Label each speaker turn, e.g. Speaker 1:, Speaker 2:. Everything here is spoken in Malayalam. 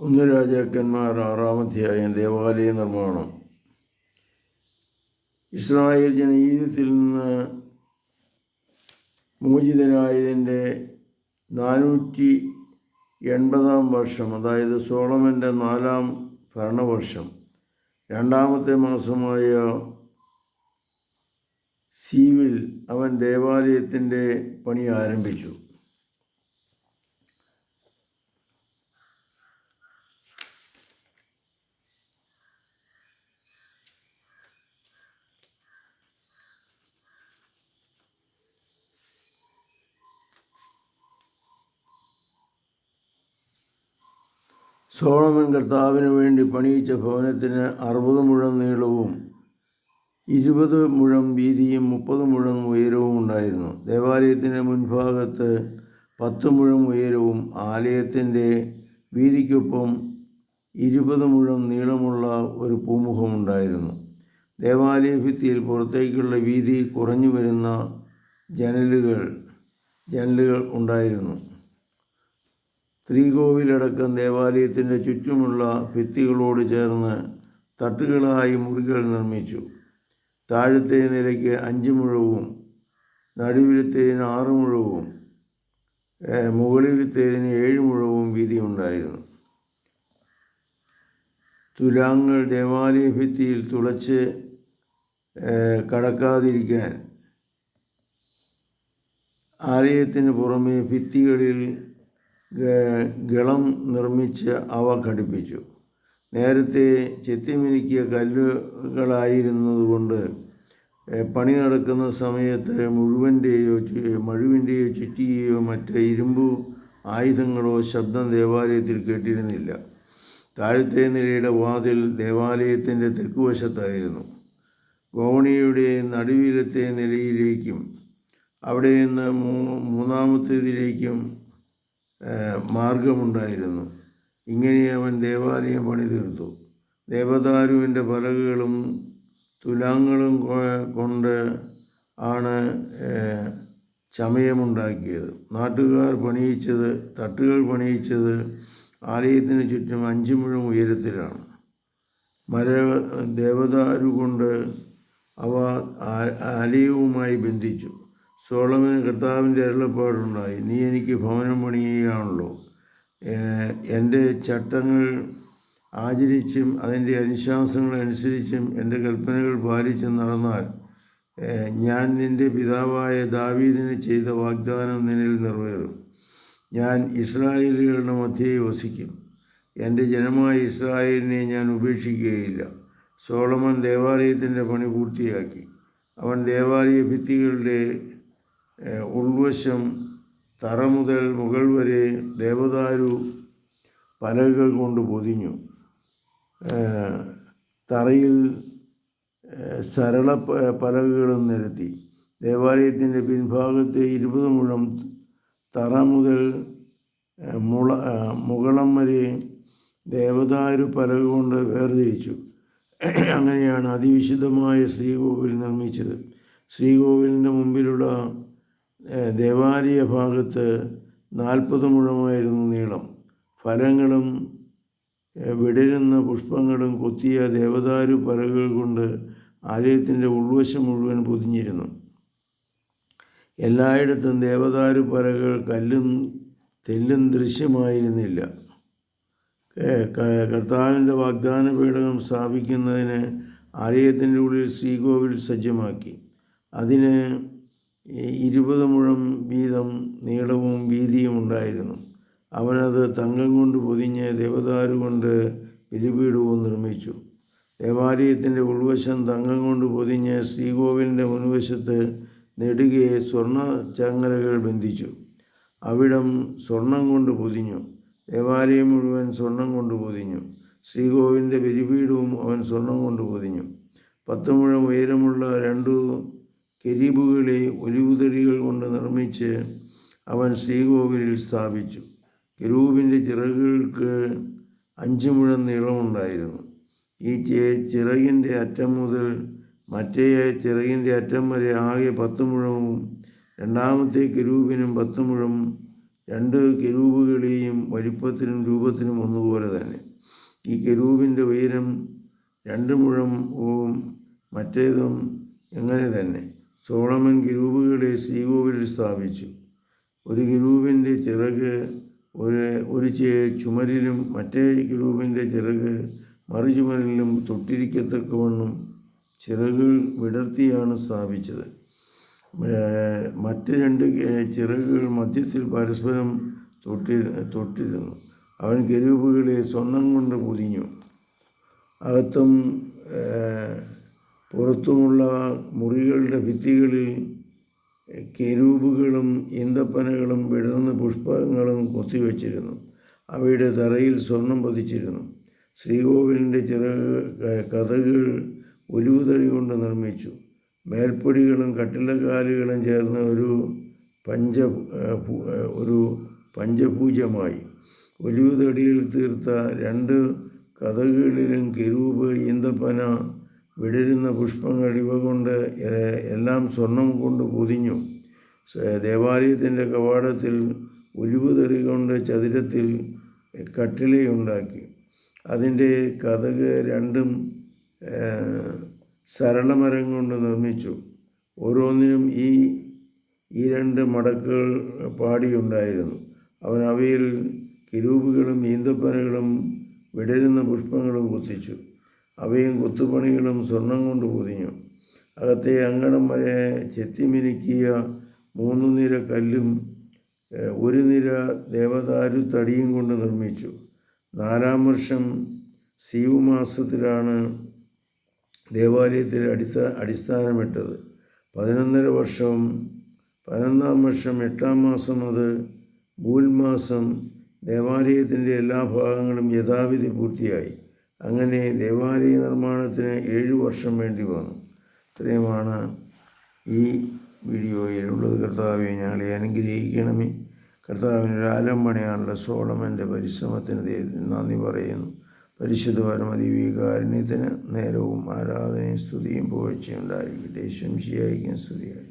Speaker 1: ഒന്ന് രാജാക്കന്മാർ ആറാം അധ്യായം ദേവാലയ നിർമ്മാണം. ഇസ്രായേൽ ജനീതത്തിൽ നിന്ന് മോചിതനായതിന്റെ നാനൂറ്റി എൺപതാം വർഷം അതായത് സോളമന്റെ നാലാം ഭരണവർഷം രണ്ടാമത്തെ മാസമായ സീവിൽ അവൻ ദേവാലയത്തിന്റെ പണി ആരംഭിച്ചു. സോളമൻ കർത്താവിന് വേണ്ടി പണിയിച്ച ഭവനത്തിന് അറുപത് മുഴം നീളവും ഇരുപത് മുഴം വീതിയും മുപ്പത് മുഴം ഉയരവും ഉണ്ടായിരുന്നു. ദേവാലയത്തിന്റെ മുൻഭാഗത്ത് പത്ത് മുഴം ഉയരവും ആലയത്തിന്റെ വീതിക്കൊപ്പം ഇരുപത് മുഴം നീളമുള്ള ഒരു പൂമുഖമുണ്ടായിരുന്നു ദേവാലയ ഭിത്തിയിൽ പുറത്തേക്കുള്ള വീതി കുറഞ്ഞു വരുന്ന ജനലുകൾ ജനലുകൾ ഉണ്ടായിരുന്നു. ശ്രീകോവിലടക്കം ദേവാലയത്തിന്റെ ചുറ്റുമുള്ള ഭിത്തികളോട് ചേർന്ന് തട്ടുകളായി മുറികൾ നിർമ്മിച്ചു. താഴത്തെ നിലയ്ക്ക് അഞ്ച് മുഴവും നടുവിലത്തേതിന് ആറ് മുഴവും മുകളിലത്തേതിന് ഏഴ് മുഴവും വീതിയുണ്ടായിരുന്നു. തുലാങ്ങൾ ദേവാലയ ഭിത്തിയിൽ തുളച്ച് കടക്കാതിരിക്കാൻ ആലയത്തിന് പുറമെ ഭിത്തികളിൽ ഗളം നിർമ്മിച്ച് അവ ഘടിപ്പിച്ചു. നേരത്തെ ചെത്തിമിനുക്കിയ കല്ലുകളായിരുന്നതുകൊണ്ട് പണി നടക്കുന്ന സമയത്ത് മുഴുവന്റെയോ മഴുവിന്റെയോ ചുറ്റിയോ മറ്റ് ഇരുമ്പ് ആയുധങ്ങളോ ശബ്ദം ദേവാലയത്തിൽ കേട്ടിരുന്നില്ല. താഴത്തെ നിലയുടെ വാതിൽ ദേവാലയത്തിന്റെ തെക്കുവശത്തായിരുന്നു. ഗോവണിയുടെ നടുവിലത്തെ നിലയിലേക്കും അവിടെ നിന്ന് മൂന്നാമത്തേതിലേക്കും മാർഗമുണ്ടായിരുന്നു. ഇങ്ങനെ അവൻ ദേവാലയം പണി തീർത്തു ദേവദാരുവിന്റെ പലകകളും തുലാങ്ങളും കൊണ്ട് ആണ് ചമയമുണ്ടാക്കിയത്. നാട്ടുകാർ പണിയിച്ചത് തട്ടുകൾ പണിയിച്ചത് ആലയത്തിന് ചുറ്റും അഞ്ച് മുഴം ഉയരത്തിലാണ്. മര ദേവദാരു കൊണ്ട് അവ ആലയവുമായി ബന്ധിച്ചു. സോളമന് കർത്താവിന്റെ അരുളപ്പാടുണ്ടായി നീ എനിക്ക് ഭവനം പണിയുകയാണല്ലോ. എന്റെ ചട്ടങ്ങൾ ആചരിച്ചും അതിന്റെ അനുശാസനങ്ങൾ അനുസരിച്ചും എന്റെ കൽപ്പനകൾ പാലിച്ചും നടന്നാൽ ഞാൻ നിന്റെ പിതാവായ ദാവീദിന് ചെയ്ത വാഗ്ദാനം നിന്നിൽ നിറവേറും. ഞാൻ ഇസ്രായേലുകളുടെ മധ്യേ വസിക്കും. എന്റെ ജനമായ ഇസ്രായേലിനെ ഞാൻ ഉപേക്ഷിക്കുകയില്ല. സോളമൻ ദേവാലയത്തിന്റെ പണി പൂർത്തിയാക്കി. അവൻ ദേവാലയ ഭിത്തികളുടെ ഉൾവശം തറ മുതൽ മുകൾ വരെ ദേവദാരു പലകകൾ കൊണ്ട് പൊതിഞ്ഞു. തറയിൽ സരള പലകകളും നിരത്തി. ദേവാലയത്തിന്റെ പിൻഭാഗത്തെ ഇരുപത് മുഴം തറ മുതൽ മുള മുകളം വരെ ദേവദാരു പലക കൊണ്ട് വേർതിരിച്ചു. അങ്ങനെയാണ് അതിവിശുദ്ധമായ ശ്രീകോവിൽ നിർമ്മിച്ചത്. ശ്രീകോവിലിന്റെ മുമ്പിലുള്ള ദേവാലയ ഭാഗത്ത് നാൽപ്പത് മുഴമായിരുന്നു നീളം. ഫലങ്ങളും വിടരുന്ന പുഷ്പങ്ങളും കൊത്തിയ ദേവദാരു പലകൾ കൊണ്ട് ആലയത്തിന്റെ ഉൾവശം മുഴുവൻ പൊതിഞ്ഞിരുന്നു. എല്ലായിടത്തും ദേവദാരു പലകൾ കല്ലും തെല്ലും ദൃശ്യമായിരുന്നില്ല. കർത്താവിന്റെ വാഗ്ദാന പീഠകം സ്ഥാപിക്കുന്നതിന് ആലയത്തിന്റെ ഉള്ളിൽ ശ്രീകോവിൽ സജ്ജമാക്കി. അതിന് ഇരുപത് മുഴം വീതം നീളവും വീതിയും ഉണ്ടായിരുന്നു. അവനത് തങ്കം കൊണ്ട് പൊതിഞ്ഞ് ദേവദാരു കൊണ്ട് ബലിപീഠവും നിർമ്മിച്ചു. ദേവാലയത്തിന്റെ ഉൾവശം തങ്കം കൊണ്ട് പൊതിഞ്ഞ് ശ്രീകോവിലിന്റെ മുൻവശത്ത് നെടുകെ സ്വർണ ചങ്ങലകൾ ബന്ധിച്ചു. അവിടം സ്വർണം കൊണ്ട് പൊതിഞ്ഞു. ദേവാലയം മുഴുവൻ സ്വർണം കൊണ്ട് പൊതിഞ്ഞു. ശ്രീകോവിലിന്റെ ബലിപീഠവും അവൻ സ്വർണം കൊണ്ട് പൊതിഞ്ഞു. പത്ത് മുഴം ഉയരമുള്ള രണ്ടു കെരീബുകളെ ഒലിവുതടികൾ കൊണ്ട് നിർമ്മിച്ച് അവൻ ശ്രീകോവിലിൽ സ്ഥാപിച്ചു. കരൂപിന്റെ ചിറകുകൾക്ക് അഞ്ച് മുഴം നീളമുണ്ടായിരുന്നു. ഈ ചിറകിന്റെ അറ്റം മുതൽ മറ്റേ ചിറകിന്റെ അറ്റം വരെ ആകെ പത്ത് മുഴവും രണ്ടാമത്തെ കരൂപിനും പത്ത് മുഴം രണ്ട് കെരൂബുകളെയും വലിപ്പത്തിനും രൂപത്തിനും ഒന്നുപോലെ തന്നെ. ഈ കരൂപിന്റെ ഉയരം രണ്ട് മുഴം മറ്റേതും എങ്ങനെ തന്നെ. സോളമൻ ഗിരൂപുകളെ ശ്രീകോവിലിൽ സ്ഥാപിച്ചു. ഒരു ഗിരൂപിന്റെ ചിറക് ഒരു ഒരു ചുമരിലും മറ്റേ ഗിരൂപിന്റെ ചിറക് മറു ചുമരിലും തൊട്ടിരിക്കത്തക്കവണ്ണം ചിറകുകൾ വിടർത്തിയാണ് സ്ഥാപിച്ചത്. മറ്റു രണ്ട് ചിറകുകൾ മധ്യത്തിൽ പരസ്പരം തൊട്ടി തൊട്ടിരുന്നു. അവൻ ഗരൂപുകളെ സ്വർണം കൊണ്ട് പൊതിഞ്ഞു. അകത്തും പുറത്തുമുള്ള മുറികളുടെ ഭിത്തികളിൽ കെരൂബുകളും ഈന്തപ്പനകളും വിടർന്ന പുഷ്പങ്ങളും കൊത്തിവെച്ചിരുന്നു. അവയുടെ തറയിൽ സ്വർണം പതിച്ചിരുന്നു. ശ്രീകോവിലിന്റെ ചിറക് കഥകൾ ഒലിവുതടി കൊണ്ട് നിർമ്മിച്ചു. മേൽപ്പടികളും കട്ടിലക്കാലുകളും ചേർന്ന ഒരു പഞ്ച ഒരു പഞ്ചപൂജമായി. ഒലിവുതടിയിൽ തീർത്ത രണ്ട് കഥകളിലും കെരൂപ് ഈന്തപ്പന വിടരുന്ന പുഷ്പങ്ങൾ ഇവ കൊണ്ട് എല്ലാം സ്വർണം കൊണ്ട് പൊതിഞ്ഞു. ദേവാലയത്തിന്റെ കവാടത്തിൽ ഒലിവുതടി കൊണ്ട് ചതുരത്തിൽ കട്ടിലയുണ്ടാക്കി അതിന്റെ കഥക് രണ്ടും സരളമരം കൊണ്ട് നിർമ്മിച്ചു. ഓരോന്നിനും ഈ ഈ രണ്ട് മടക്കുകൾ പാടിയുണ്ടായിരുന്നു. അവൻ അവയിൽ കിരൂപുകളും ഈന്തപ്പനകളും വിടരുന്ന പുഷ്പങ്ങളും കുത്തിച്ചു. അവയും കൊത്തുപണികളും സ്വർണം കൊണ്ട് പൊതിഞ്ഞു. അകത്തെ അങ്കണം വരെ ചെത്തിമിനുക്കിയ മൂന്ന് നിര കല്ലും ഒരു നിര ദേവദാരു തടിയും കൊണ്ട് നിർമ്മിച്ചു. നാലാം വർഷം സീവ് മാസത്തിലാണ് ദേവാലയത്തിൽ അടിസ്ഥ അടിസ്ഥാനമിട്ടത്. പതിനൊന്നര വർഷം പതിനൊന്നാം വർഷം എട്ടാം മാസം അത് ഭൂൽമാസം ദേവാലയത്തിന്റെ എല്ലാ ഭാഗങ്ങളും യഥാവിധി പൂർത്തിയായി. അങ്ങനെ ദേവാലയ നിർമ്മാണത്തിന് ഏഴു വർഷം വേണ്ടി വന്നു. ഇത്രയുമാണ് ഈ വീഡിയോയിലുള്ളത്. കർത്താവെ ഞങ്ങളെ അനുഗ്രഹിക്കണമേ. കർത്താവിന് ഒരു ആലമ്പണിയാണുള്ള സോളമന്റെ പരിശ്രമത്തിന് ദൈവത്തിന് നന്ദി പറയുന്നു. പരിശുദ്ധ പരമദിവീകാരുണ്യത്തിന് നേരവും ആരാധനയും സ്തുതിയും പുകഴ്ചയും ഉണ്ടായിരിക്കട്ടെ. ശംശിയായിരിക്കും സ്തുതിയായി.